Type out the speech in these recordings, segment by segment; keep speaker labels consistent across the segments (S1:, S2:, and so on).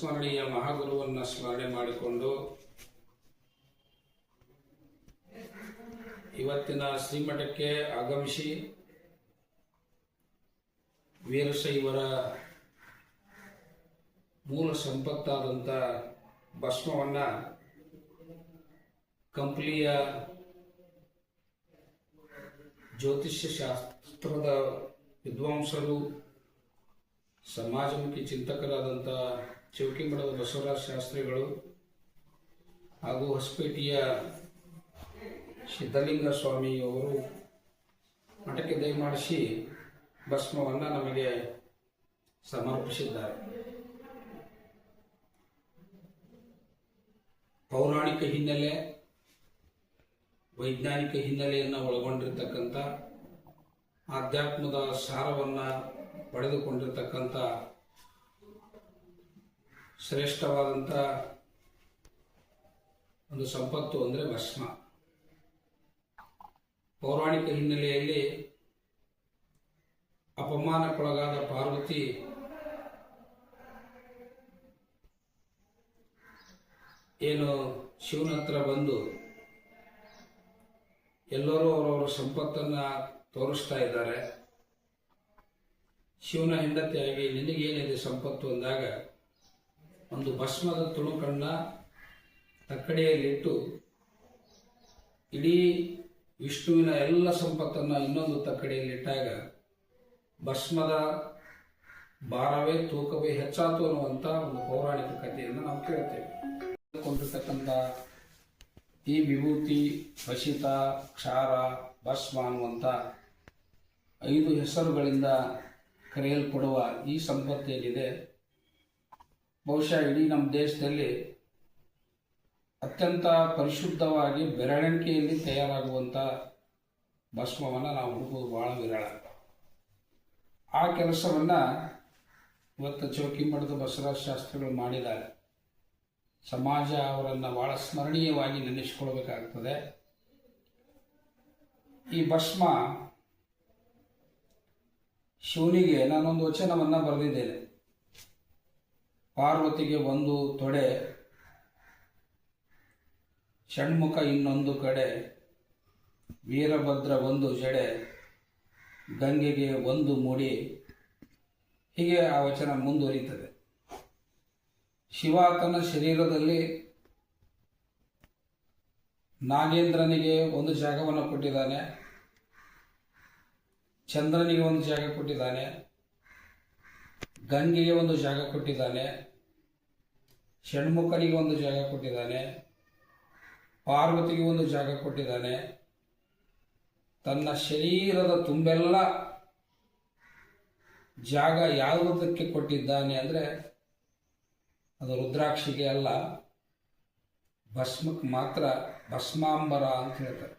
S1: ಸ್ಮರಣೀಯ ಮಹಾಗುರುವನ್ನ ಸ್ಮರಣೆ ಮಾಡಿಕೊಂಡು ಇವತ್ತಿನ ಶ್ರೀಮಠಕ್ಕೆ ಆಗಮಿಸಿ ವೀರಶೈವರ ಮೂಲ ಸಂಪತ್ತಾದಂತ ಭಸ್ಮವನ್ನ ಕಂಪ್ಲಿಯ ಜ್ಯೋತಿಷ್ಯ ಶಾಸ್ತ್ರದ ವಿದ್ವಾಂಸರು, ಸಮಾಜಮುಖಿ ಚಿಂತಕರಾದಂಥ ಚೌಕಿಮಠದ ಬಸವರಾಜ ಶಾಸ್ತ್ರಿಗಳು ಹಾಗೂ ಹೊಸಪೇಟೆಯ ಸಿದ್ಧಲಿಂಗ ಸ್ವಾಮಿಯವರು ಮಠಕ್ಕೆ ದಯಮಾಡಿಸಿ ಭಸ್ಮವನ್ನು ನಮಗೆ ಸಮರ್ಪಿಸಿದ್ದಾರೆ. ಪೌರಾಣಿಕ ಹಿನ್ನೆಲೆ, ವೈಜ್ಞಾನಿಕ ಹಿನ್ನೆಲೆಯನ್ನು ಒಳಗೊಂಡಿರ್ತಕ್ಕಂಥ, ಆಧ್ಯಾತ್ಮದ ಸಾರವನ್ನು ಪಡೆದುಕೊಂಡಿರ್ತಕ್ಕಂಥ ಶ್ರೇಷ್ಠವಾದಂಥ ಒಂದು ಸಂಪತ್ತು ಅಂದರೆ ಭಸ್ಮ. ಪೌರಾಣಿಕ ಹಿನ್ನೆಲೆಯಲ್ಲಿ ಅಪಮಾನಕ್ಕೊಳಗಾದ ಪಾರ್ವತಿ ಏನು ಶಿವನ ಹತ್ರ ಬಂದು ಎಲ್ಲರೂ ಅವರವರ ಸಂಪತ್ತನ್ನು ತೋರಿಸ್ತಾ ಇದ್ದಾರೆ. ಶಿವನ ಹೆಂಡತಿಯಾಗಿ ನಿನಗೇನಿದೆ ಸಂಪತ್ತು ಅಂದಾಗ ಒಂದು ಭಸ್ಮದ ತುಣುಕನ್ನ ತಕ್ಕಡಿಯಲ್ಲಿಟ್ಟು ಇಡೀ ವಿಷ್ಣುವಿನ ಎಲ್ಲ ಸಂಪತ್ತನ್ನು ಇನ್ನೊಂದು ತಕ್ಕಡಿಯಲ್ಲಿಟ್ಟಾಗ ಭಸ್ಮದ ಭಾರವೇ ತೂಕವೇ ಹೆಚ್ಚಾತು ಅನ್ನುವಂಥ ಒಂದು ಪೌರಾಣಿಕ ಕಥೆಯನ್ನು ನಾವು ಕೇಳ್ತೇವೆ. ಕೊಂಡಿರ್ತಕ್ಕಂಥ ಈ ವಿಭೂತಿ ಹಸಿತ ಕ್ಷಾರ, ಭಸ್ಮ ಅನ್ನುವಂಥ ಐದು ಹೆಸರುಗಳಿಂದ ಕರೆಯಲ್ಪಡುವ ಈ ಸಂಪತ್ತೇನಿದೆ ಬಹುಶಃ ಇಡೀ ನಮ್ಮ ದೇಶದಲ್ಲಿ ಅತ್ಯಂತ ಪರಿಶುದ್ಧವಾಗಿ ಬೆರಳಿಕೆಯಲ್ಲಿ ತಯಾರಾಗುವಂಥ ಭಸ್ಮವನ್ನು ನಾವು ಹುಡುಕೋದು ಭಾಳ ವಿರಳ. ಆ ಕೆಲಸವನ್ನು ಇವತ್ತು ಚೌಕಿ ಮಠದ ಬಸವರಾಜ ಶಾಸ್ತ್ರಿಗಳು ಮಾಡಿದ್ದಾರೆ. ಸಮಾಜ ಅವರನ್ನು ಬಹಳ ಸ್ಮರಣೀಯವಾಗಿ ನೆನೆಸಿಕೊಳ್ಬೇಕಾಗ್ತದೆ ಈ ಭಸ್ಮ ಶಿವನಿಗೆ ನಾನೊಂದು ವಚನವನ್ನು ಬರೆದಿದ್ದೇನೆ. ಪಾರ್ವತಿಗೆ ಒಂದು ತೊಡೆ, ಷಣ್ಮುಖ ಇನ್ನೊಂದು ಕಡೆ, ವೀರಭದ್ರ ಒಂದು ಜಡೆ, ಗಂಗೆಗೆ ಒಂದು ಮುಡಿ. ಹೀಗೆ ಆ ವಚನ ಮುಂದುವರಿತದೆ ಶಿವ ತನ್ನ ಶರೀರದಲ್ಲಿ ನಾಗೇಂದ್ರನಿಗೆ ಒಂದು ಜಾಗವನ್ನು ಕೊಟ್ಟಿದ್ದಾನೆ, ಚಂದ್ರನಿಗೆ ಒಂದು ಜಾಗ ಕೊಟ್ಟಿದ್ದಾನೆ ಗಂಗೆಗೆ ಒಂದು ಜಾಗ ಕೊಟ್ಟಿದ್ದಾನೆ, ಷಣ್ಮುಖನಿಗೆ ಒಂದು ಜಾಗ ಕೊಟ್ಟಿದ್ದಾನೆ, ಪಾರ್ವತಿಗೆ ಒಂದು ಜಾಗ ಕೊಟ್ಟಿದ್ದಾನೆ. ತನ್ನ ಶರೀರದ ತುಂಬೆಲ್ಲ ಜಾಗ ಯಾವುದಕ್ಕೆ ಕೊಟ್ಟಿದ್ದಾನೆ ಅಂದರೆ, ಅದು ರುದ್ರಾಕ್ಷಿಗೆ ಅಲ್ಲ ಭಸ್ಮಕ್ಕೆ ಮಾತ್ರ, ಭಸ್ಮಾಂಬರ ಅಂತ ಹೇಳ್ತಾರೆ.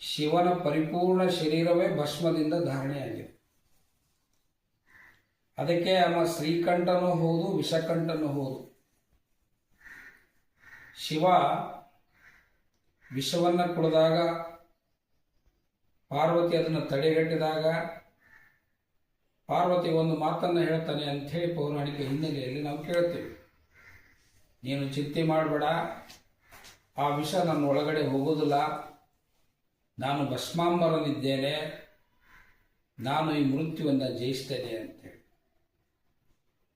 S1: ಶಿವನ ಪರಿಪೂರ್ಣ ಶರೀರವೇ ಭಸ್ಮದಿಂದ ಧಾರಣೆಯಾಗಿದೆ. ಅದಕ್ಕೆ ಅಮ್ಮ ಶ್ರೀಕಂಠನೂ ಹೌದು, ವಿಷಕಂಠನೂ ಹೌದು. ಶಿವ ವಿಷವನ್ನು ಕುಡಿದಾಗ, ಪಾರ್ವತಿ ಅದನ್ನು ತಡೆಗಟ್ಟಿದಾಗ, ಪಾರ್ವತಿ ಒಂದು ಮಾತನ್ನು ಹೇಳ್ತಾನೆ ಅಂಥೇಳಿ ಪೌರಾಣಿಕ ಹಿನ್ನೆಲೆಯಲ್ಲಿ ನಾವು ಕೇಳ್ತೇವೆ. ನೀನು ಚಿಂತೆ ಮಾಡಬೇಡ, ಆ ವಿಷ ನನ್ನ ಒಳಗಡೆ ಹೋಗೋದಿಲ್ಲ. ನಾನು ಭಸ್ಮಾಂಬರನಿದ್ದೇನೆ. ನಾನು ಈ ಮೃತ್ಯುವನ್ನು ಜಯಿಸ್ತೇನೆ ಅಂತೇಳಿ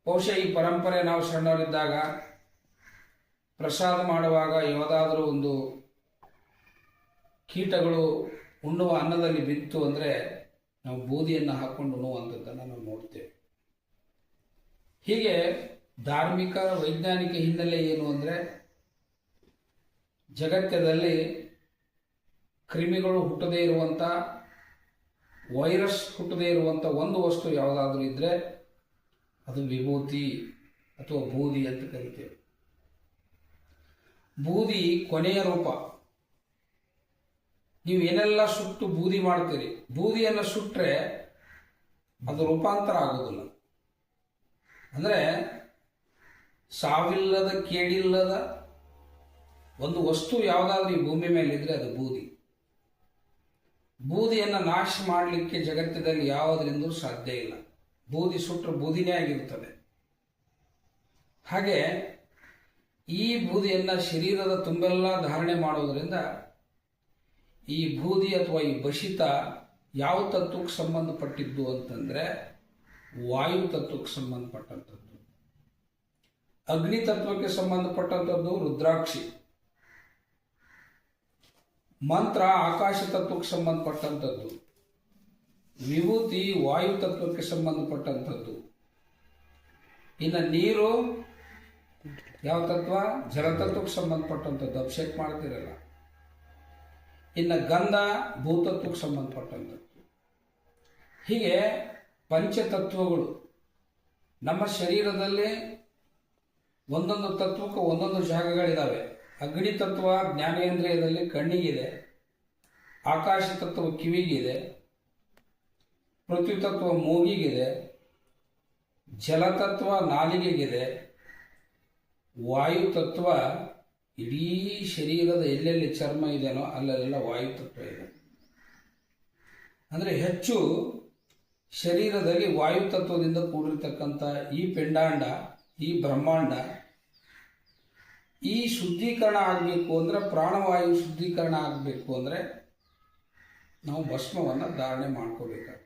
S1: ಬಹುಶಃ ಈ ಪರಂಪರೆ ನಾವು ಸಣ್ಣವರಿದ್ದಾಗ ಪ್ರಸಾದ ಮಾಡುವಾಗ ಯಾವುದಾದ್ರೂ ಒಂದು ಕೀಟಗಳು ಉಣ್ಣುವ ಅನ್ನದಲ್ಲಿ ಬಿತ್ತು ಅಂದರೆ ನಾವು ಬೂದಿಯನ್ನು ಹಾಕ್ಕೊಂಡು ಉಣ್ಣುವಂಥದ್ದನ್ನು ನಾವು ನೋಡ್ತೇವೆ. ಹೀಗೆ ಧಾರ್ಮಿಕ ವೈಜ್ಞಾನಿಕ ಹಿನ್ನೆಲೆ ಏನು ಅಂದರೆ ಜಗತ್ತದಲ್ಲಿ ಕ್ರಿಮಿಗಳು ಹುಟ್ಟದೇ ಇರುವಂಥ ವೈರಸ್ ಹುಟ್ಟದೇ ಇರುವಂಥ ಒಂದು ವಸ್ತು ಯಾವುದಾದ್ರೂ ಇದ್ದರೆ ಅದು ವಿಭೂತಿ ಅಥವಾ ಬೂದಿ ಅಂತ ಕರಿತೇವೆ. ಬೂದಿ ಕೊನೆಯ ರೂಪ. ನೀವು ಏನೆಲ್ಲ ಸುಟ್ಟು ಬೂದಿ ಮಾಡ್ತೀರಿ, ಬೂದಿಯನ್ನು ಸುಟ್ಟರೆ ಅದು ರೂಪಾಂತರ ಆಗೋದಿಲ್ಲ. ಅಂದರೆ ಸಾವಿಲ್ಲದ, ಕೇಡಿಲ್ಲದ ಒಂದು ವಸ್ತು ಯಾವುದಾದ್ರೂ ಈ ಭೂಮಿ ಮೇಲೆ ಇದ್ರೆ ಅದು ಬೂದಿ. ಬೂದಿಯನ್ನು ನಾಶ ಮಾಡಲಿಕ್ಕೆ ಜಗತ್ತಿನಲ್ಲಿ ಯಾವುದರಿಂದ ಸಾಧ್ಯ ಇಲ್ಲ. ಬೂದಿ ಸುಟ್ಟರು ಬೂದಿನೇ ಆಗಿರುತ್ತದೆ. ಹಾಗೆ ಈ ಬೂದಿಯನ್ನು ಶರೀರದ ತುಂಬೆಲ್ಲ ಧಾರಣೆ ಮಾಡೋದರಿಂದ ಈ ಬೂದಿ ಅಥವಾ ಈ ಬಶಿತ ಯಾವ ತತ್ವಕ್ಕೆ ಸಂಬಂಧಪಟ್ಟಿದ್ದು ಅಂತಂದ್ರೆ ವಾಯು ತತ್ವಕ್ಕೆ ಸಂಬಂಧಪಟ್ಟಂಥದ್ದು. ಅಗ್ನಿ ತತ್ವಕ್ಕೆ ಸಂಬಂಧಪಟ್ಟಂಥದ್ದು ರುದ್ರಾಕ್ಷಿ. ಮಂತ್ರ ಆಕಾಶ ತತ್ವಕ್ಕೆ ಸಂಬಂಧಪಟ್ಟಂಥದ್ದು. ವಿಭೂತಿ ವಾಯು ತತ್ವಕ್ಕೆ ಸಂಬಂಧಪಟ್ಟಂಥದ್ದು. ಇನ್ನು ನೀರು ಯಾವ ತತ್ವ? ಜಲತತ್ವಕ್ಕೆ ಸಂಬಂಧಪಟ್ಟಂಥದ್ದು. ಅಭಿಷೇಕ ಮಾಡ್ತಿರಲ್ಲ. ಇನ್ನು ಗಂಧ ಭೂತತ್ವಕ್ಕೆ ಸಂಬಂಧಪಟ್ಟಂಥದ್ದು. ಹೀಗೆ ಪಂಚತತ್ವಗಳು ನಮ್ಮ ಶರೀರದಲ್ಲಿ ಒಂದೊಂದು ತತ್ವಕ್ಕೆ ಒಂದೊಂದು ಜಾಗಗಳಿದ್ದಾವೆ ಅಗ್ನಿ ತತ್ವ, ಜ್ಞಾನೇಂದ್ರಿಯದಲ್ಲಿ ಕಣ್ಣಿಗಿದೆ. ಆಕಾಶ ತತ್ವ ಕಿವಿಗಿದೆ. ಪೃಥ್ವಿ ತತ್ವ ಮೂಗಿಗಿದೆ, ಜಲತತ್ವ ನಾಲಿಗೆಗಿದೆ, ವಾಯುತತ್ವ ಇಡೀ ಶರೀರದ ಎಲ್ಲೆಲ್ಲಿ ಚರ್ಮ ಇದೆಯೋ ಅಲ್ಲೆಲ್ಲ ವಾಯುತತ್ವ ಇದೆ. ಅಂದರೆ ಹೆಚ್ಚು ಶರೀರದಲ್ಲಿ ವಾಯುತತ್ವದಿಂದ ಕೂಡಿರ್ತಕ್ಕಂಥ ಈ ಪಿಂಡಾಂಡ, ಈ ಬ್ರಹ್ಮಾಂಡ, ಈ ಶುದ್ಧೀಕರಣ ಆಗಬೇಕು ಅಂದರೆ ಪ್ರಾಣವಾಯು ಶುದ್ಧೀಕರಣ ಆಗಬೇಕು ಅಂದರೆ ನಾವು ಭಸ್ಮವನ್ನು ಧಾರಣೆ ಮಾಡ್ಕೋಬೇಕಾಗ್ತದೆ.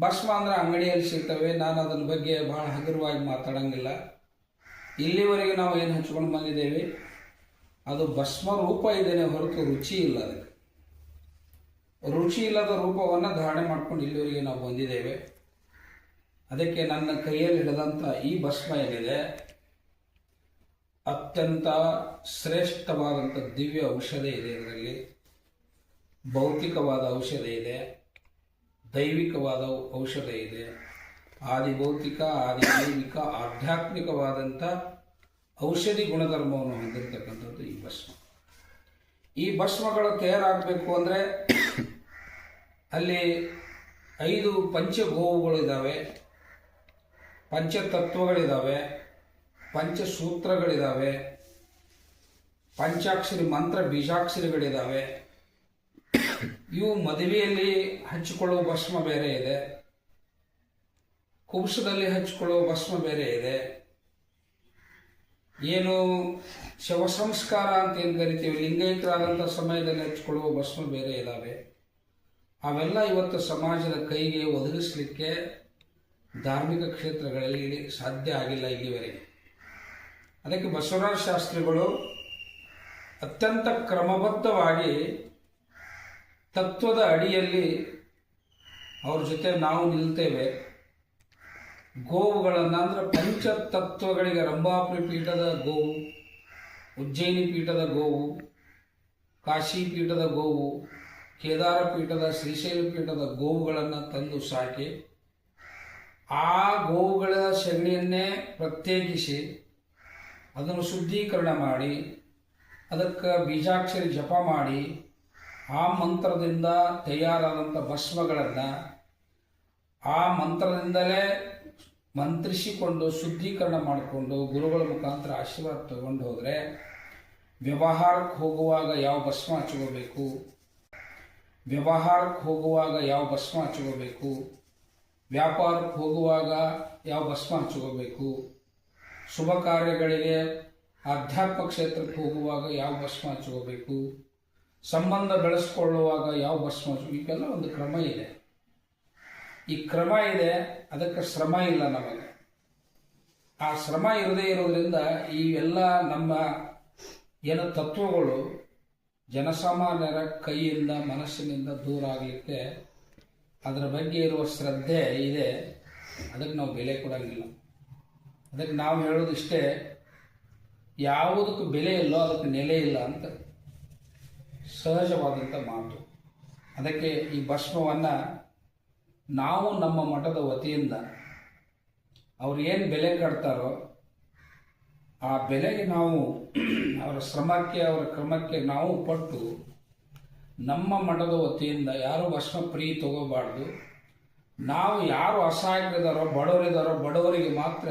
S1: ಭಸ್ಮ ಅಂದ್ರೆ ಅಂಗಡಿಯಲ್ಲಿ ಸಿಗ್ತವೆ. ನಾನು ಅದರ ಬಗ್ಗೆ ಬಹಳ ಹಗುರವಾಗಿ ಮಾತಾಡಂಗಿಲ್ಲ. ಇಲ್ಲಿವರೆಗೆ ನಾವು ಏನು ಹಚ್ಕೊಂಡು ಬಂದಿದ್ದೇವೆ? ಅದು ಭಸ್ಮ ರೂಪ ಇದೇನೆ ಹೊರತು ರುಚಿ ಇಲ್ಲ ಅದಕ್ಕೆ. ರುಚಿ ಇಲ್ಲದ ರೂಪವನ್ನು ಧಾರಣೆ ಮಾಡ್ಕೊಂಡು ಇಲ್ಲಿವರೆಗೆ ನಾವು ಬಂದಿದ್ದೇವೆ. ಅದಕ್ಕೆ ನನ್ನ ಕೈಯಲ್ಲಿ ಹಿಡಿದಂಥ ಈ ಭಸ್ಮ ಏನಿದೆ? ಅತ್ಯಂತ ಶ್ರೇಷ್ಠವಾದಂಥ ದಿವ್ಯ ಔಷಧ ಇದೆ ಇದರಲ್ಲಿ. ಭೌತಿಕವಾದ ಔಷಧ ಇದೆ. ದೈವಿಕವಾದ ಔಷಧ ಇದೆ. ಆದಿಭೌತಿಕ ಆದಿ ದೈವಿಕ ಆಧ್ಯಾತ್ಮಿಕವಾದಂಥ ಔಷಧಿ ಗುಣಧರ್ಮವನ್ನು ಹೊಂದಿರತಕ್ಕಂಥದ್ದು ಈ ಭಸ್ಮ. ಈ ಭಸ್ಮಗಳು ತಯಾರಾಗಬೇಕು ಅಂದರೆ ಅಲ್ಲಿ ಐದು ಪಂಚಗೋವುಗಳಿದ್ದಾವೆ ಪಂಚತತ್ವಗಳಿದ್ದಾವೆ ಪಂಚಸೂತ್ರಗಳಿದ್ದಾವೆ ಪಂಚಾಕ್ಷರಿ ಮಂತ್ರ ಬೀಜಾಕ್ಷರಿಗಳಿದ್ದಾವೆ ಇವು ಮದುವೆಯಲ್ಲಿ ಹಚ್ಚಿಕೊಳ್ಳುವ ಭಸ್ಮ ಬೇರೆ ಇದೆ. ಕುಂಸದಲ್ಲಿ ಹಚ್ಚಿಕೊಳ್ಳುವ ಭಸ್ಮ ಬೇರೆ ಇದೆ. ಏನು ಶವ ಸಂಸ್ಕಾರ ಅಂತ ಏನು ಕರಿತೀವಿ? ಲಿಂಗೈಕ್ಯರಾದಂಥ ಸಮಯದಲ್ಲಿ ಹಚ್ಚಿಕೊಳ್ಳುವ ಭಸ್ಮ ಬೇರೆ ಇದ್ದಾವೆ ಅವೆಲ್ಲ ಇವತ್ತು ಸಮಾಜದ ಕೈಗೆ ಒದಗಿಸಲಿಕ್ಕೆ ಧಾರ್ಮಿಕ ಕ್ಷೇತ್ರಗಳಲ್ಲಿ ಸಾಧ್ಯ ಆಗಿಲ್ಲ ಇಲ್ಲಿವರೆಗೆ. ಅದಕ್ಕೆ ಬಸವರಾಜ ಶಾಸ್ತ್ರಿಗಳು ಅತ್ಯಂತ ಕ್ರಮಬದ್ಧವಾಗಿ ತತ್ವದ ಅಡಿಯಲ್ಲಿ ಅವ್ರ ಜೊತೆ ನಾವು ನಿಲ್ತೇವೆ. ಗೋವುಗಳನ್ನು ಅಂದರೆ ಪಂಚತತ್ವಗಳಿಗೆ ರಂಭಾಪುರಿ ಪೀಠದ ಗೋವು, ಉಜ್ಜಯಿನಿ ಪೀಠದ ಗೋವು, ಕಾಶಿ ಪೀಠದ ಗೋವು, ಕೇದಾರ ಪೀಠದ, ಶ್ರೀಶೈಲ ಪೀಠದ ಗೋವುಗಳನ್ನು ತಂದು ಸಾಕಿ, ಆ ಗೋವುಗಳ ಸಗಣಿಯನ್ನೇ ಪ್ರತ್ಯೇಕಿಸಿ, ಅದನ್ನು ಶುದ್ಧೀಕರಣ ಮಾಡಿ, ಅದಕ್ಕೆ ಬೀಜಾಕ್ಷರಿ ಜಪ ಮಾಡಿ ಆ ಮಂತ್ರದಿಂದ ತಯಾರಾದಂಥ ಭಸ್ಮಗಳನ್ನು ಆ ಮಂತ್ರದಿಂದಲೇ ಮಂತ್ರಿಸಿಕೊಂಡು, ಶುದ್ಧೀಕರಣ ಮಾಡಿಕೊಂಡು, ಗುರುಗಳ ಮುಖಾಂತರ ಆಶೀರ್ವಾದ ತಗೊಂಡು ಹೋದರೆ ವ್ಯವಹಾರಕ್ಕೆ ಹೋಗುವಾಗ ಯಾವ ಭಸ್ಮ ಹಚ್ಕೋಬೇಕು? ವ್ಯವಹಾರಕ್ಕೆ ಹೋಗುವಾಗ ಯಾವ ಭಸ್ಮ ಹಚ್ಕೋಬೇಕು? ವ್ಯಾಪಾರಕ್ಕೆ ಹೋಗುವಾಗ ಯಾವ ಭಸ್ಮ ಹಚ್ಕೋಬೇಕು? ಶುಭ ಕಾರ್ಯಗಳಿಗೆ ಆಧ್ಯಾತ್ಮ ಕ್ಷೇತ್ರಕ್ಕೆ ಹೋಗುವಾಗ ಯಾವ ಭಸ್ಮ ಹಚ್ಕೋಬೇಕು? ಸಂಬಂಧ ಬೆಳೆಸ್ಕೊಳ್ಳುವಾಗ ಯಾವ ಭಸ್ಮ ಇವೆಲ್ಲ ಒಂದು ಕ್ರಮ ಇದೆ. ಈ ಕ್ರಮ ಇದೆ, ಅದಕ್ಕೆ ಶ್ರಮ ಇಲ್ಲ ನಮಗೆ. ಆ ಶ್ರಮ ಇರದೇ ಇರೋದ್ರಿಂದ ಈ ಎಲ್ಲ ನಮ್ಮ ಏನು ತತ್ವಗಳು ಜನಸಾಮಾನ್ಯರ ಕೈಯಿಂದ, ಮನಸ್ಸಿನಿಂದ ದೂರ ಆಗಲಿಕ್ಕೆ ಅದರ ಬಗ್ಗೆ ಇರುವ ಶ್ರದ್ಧೆ ಇದೆ. ಅದಕ್ಕೆ ನಾವು ಬೆಲೆ ಕೊಡೋಂಗಿಲ್ಲ. ಅದಕ್ಕೆ ನಾವು ಹೇಳೋದು ಇಷ್ಟೇ ಯಾವುದಕ್ಕೆ ಬೆಲೆ ಇಲ್ಲೋ, ಅದಕ್ಕೆ ನೆಲೆ ಇಲ್ಲ ಅಂತ. ಸಹಜವಾದಂಥ ಮಾತು. ಅದಕ್ಕೆ ಈ ಭಸ್ಮವನ್ನು ನಾವು ನಮ್ಮ ಮಠದ ವತಿಯಿಂದ ಅವ್ರು ಏನು ಬೆಲೆ ಕಟ್ತಾರೋ ಆ ಬೆಲೆಗೆ ನಾವು ಅವರ ಶ್ರಮಕ್ಕೆ, ಅವರ ಕ್ರಮಕ್ಕೆ ನಾವು ಪಟ್ಟು ನಮ್ಮ ಮಠದ ವತಿಯಿಂದ ಯಾರು ಭಸ್ಮ ಪ್ರೀ ತಗೋಬಾರ್ದು. ನಾವು ಯಾರು ಅಸಹಾಯಕರಿದ್ದಾರೋ ಬಡವರಿದ್ದಾರೋ ಬಡವರಿಗೆ ಮಾತ್ರ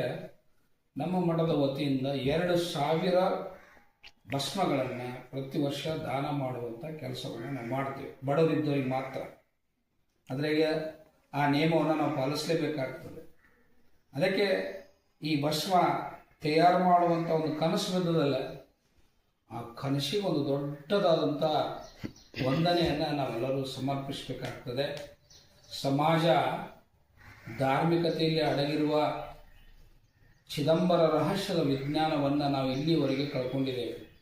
S1: ನಮ್ಮ ಮಠದ ವತಿಯಿಂದ ಎರಡು ಸಾವಿರ ಭಸ್ಮಗಳನ್ನು ಪ್ರತಿ ವರ್ಷ ದಾನ ಮಾಡುವಂಥ ಕೆಲಸಗಳನ್ನ ನಾವು ಮಾಡ್ತೀವಿ. ಬಡವರಿದ್ದವರಿಗೆ ಮಾತ್ರ. ಅದ್ರಾಗೆ ಆ ನಿಯಮವನ್ನು ನಾವು ಪಾಲಿಸಲೇಬೇಕಾಗ್ತದೆ. ಅದಕ್ಕೆ ಈ ಭಸ್ಮ ತಯಾರು ಮಾಡುವಂಥ ಒಂದು ಕನಸು ಬಿದ್ದದಲ್ಲ ಆ ಕನಸಿಗೆ ಒಂದು ದೊಡ್ಡದಾದಂಥ ವಂದನೆಯನ್ನು ನಾವೆಲ್ಲರೂ ಸಮರ್ಪಿಸಬೇಕಾಗ್ತದೆ. ಸಮಾಜ ಧಾರ್ಮಿಕತೆಯಲ್ಲಿ ಅಡಗಿರುವ ಚಿದಂಬರ ರಹಸ್ಯದ ವಿಜ್ಞಾನವನ್ನು ನಾವು ಇಲ್ಲಿವರೆಗೆ ಕಳ್ಕೊಂಡಿದ್ದೇವೆ.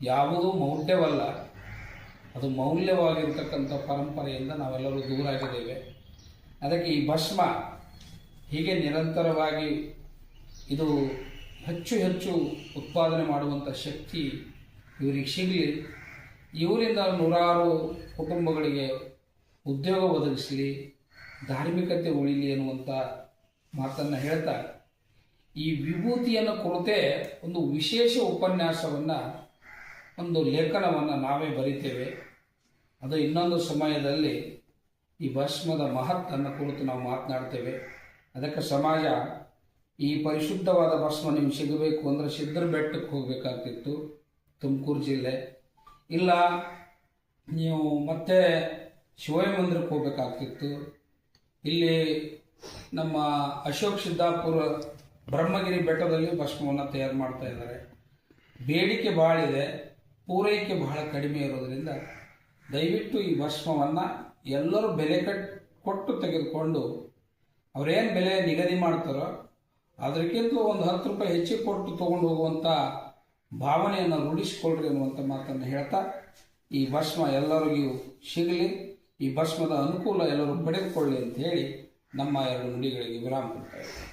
S1: ಯಾವುದೂ ಮೌಢ್ಯವಲ್ಲ ಅದು ಮೌಲ್ಯವಾಗಿರ್ತಕ್ಕಂಥ ಪರಂಪರೆಯಿಂದ ನಾವೆಲ್ಲರೂ ದೂರಾಗಿದ್ದೇವೆ ಅದಕ್ಕೆ ಈ ಭಸ್ಮ ಹೀಗೆ ನಿರಂತರವಾಗಿ ಇದು ಹೆಚ್ಚು ಹೆಚ್ಚು ಉತ್ಪಾದನೆ ಮಾಡುವಂಥ ಶಕ್ತಿ ಇವರಿಗೆ ಸಿಗಲಿ. ಇವರಿಂದ ನೂರಾರು ಕುಟುಂಬಗಳಿಗೆ ಉದ್ಯೋಗ ಒದಗಿಸಲಿ, ಧಾರ್ಮಿಕತೆ ಉಳಿಲಿ ಅನ್ನುವಂಥ ಮಾತನ್ನು ಹೇಳ್ತಾ, ಈ ವಿಭೂತಿಯನ್ನು ಕುರಿತೇ ಒಂದು ವಿಶೇಷ ಉಪನ್ಯಾಸವನ್ನು ಒಂದು ಲೇಖನವನ್ನು ನಾವೇ ಬರಿತೇವೆ. ಅದು ಇನ್ನೊಂದು ಸಮಯದಲ್ಲಿ ಈ ಭಸ್ಮದ ಮಹತ್ತನ್ನ ಕುರಿತು ನಾವು ಮಾತನಾಡ್ತೇವೆ. ಅದಕ್ಕೆ ಸಮಾಜ, ಈ ಪರಿಶುದ್ಧವಾದ ಭಸ್ಮ ನಿಮ್ಗೆ ಸಿಗಬೇಕು ಅಂದರೆ ಸಿದ್ಧರ ಬೆಟ್ಟಕ್ಕೆ ಹೋಗಬೇಕಾಗ್ತಿತ್ತು, ತುಮಕೂರು ಜಿಲ್ಲೆ. ಇಲ್ಲ, ನೀವು ಮತ್ತೆ ಶಿವಯ್ಯ ಮಂದಿರಕ್ಕೆ ಹೋಗಬೇಕಾಗ್ತಿತ್ತು. ಇಲ್ಲಿ ನಮ್ಮ ಅಶೋಕ್ ಸಿದ್ದಾಪುರ ಬ್ರಹ್ಮಗಿರಿ ಬೆಟ್ಟದಲ್ಲಿ ಭಸ್ಮವನ್ನು ತಯಾರು ಮಾಡ್ತಾ ಇದ್ದಾರೆ. ಬೇಡಿಕೆ ಭಾಳ ಇದೆ ಪೂರೈಕೆ ಬಹಳ ಕಡಿಮೆ ಇರೋದರಿಂದ ದಯವಿಟ್ಟು ಈ ಭಸ್ಮವನ್ನು ಎಲ್ಲರೂ ಬೆಲೆ ಕಟ್ ಕೊಟ್ಟು ತೆಗೆದುಕೊಂಡು ಅವರೇನು ಬೆಲೆ ನಿಗದಿ ಮಾಡ್ತಾರೋ ಅದಕ್ಕಿಂತ ಒಂದು ಹತ್ತು ರೂಪಾಯಿ ಹೆಚ್ಚಿಗೆ ಕೊಟ್ಟು ತೊಗೊಂಡು ಹೋಗುವಂಥ ಭಾವನೆಯನ್ನು ರೂಢಿಸಿಕೊಳ್ಳ್ರಿ ಅನ್ನುವಂಥ ಮಾತನ್ನು ಹೇಳ್ತಾ ಈ ಭಸ್ಮ ಎಲ್ಲರಿಗೂ ಸಿಗಲಿ, ಈ ಭಸ್ಮದ ಅನುಕೂಲ ಎಲ್ಲರೂ ಪಡೆದುಕೊಳ್ಳಿ ಅಂತ ಹೇಳಿ ನಮ್ಮ ಎರಡು ನುಡಿಗಳಿಗೆ ವಿರಾಮ ಕೊಡ್ತಾ ಇದ್ದೀವಿ